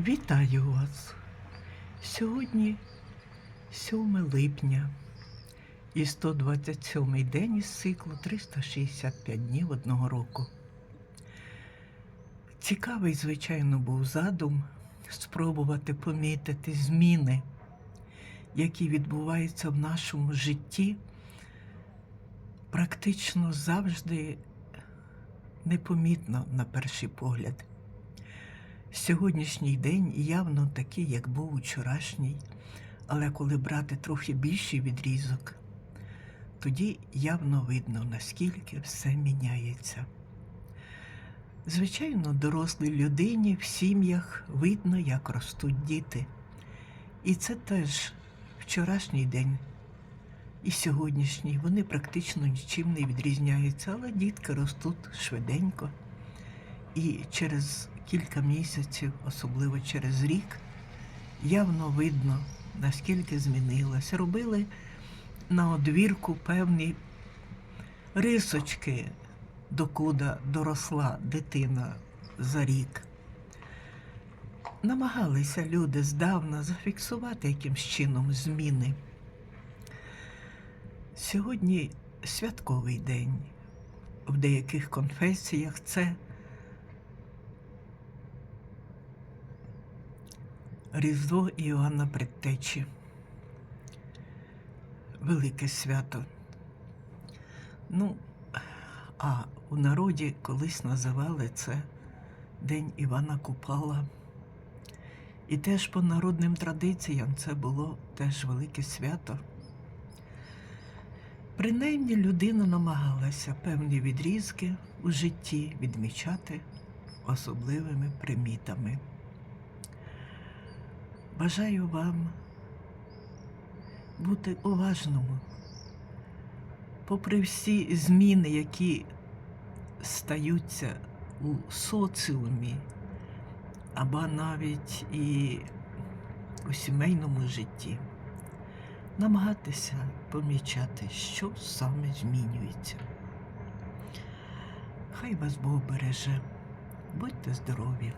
Вітаю вас! Сьогодні 7 липня і 127 день із циклу 365 днів одного року. Цікавий, звичайно, був задум спробувати помітити зміни, які відбуваються в нашому житті, практично завжди непомітно на перший погляд. Сьогоднішній день явно такий, як був вчорашній, але коли брати трохи більший відрізок, тоді явно видно, наскільки все міняється. Звичайно, дорослій людині в сім'ях видно, як ростуть діти. І це теж вчорашній день і сьогоднішній. Вони практично нічим не відрізняються, але дітки ростуть швиденько. І через кілька місяців, особливо через рік, явно видно, наскільки змінилося. Робили на одвірку певні рисочки, докуди доросла дитина за рік. Намагалися люди здавна зафіксувати якимсь чином зміни. Сьогодні святковий день. В деяких конфесіях це Різдво Іоанна Предтечі. Велике свято. Ну, а у народі колись називали це День Івана Купала. І теж по народним традиціям це було теж велике свято. Принаймні людина намагалася певні відрізки у житті відмічати особливими примітами. Бажаю вам бути уважними, попри всі зміни, які стаються у соціумі, або навіть і у сімейному житті, намагатися помічати, що саме змінюється. Хай вас Бог береже, будьте здорові!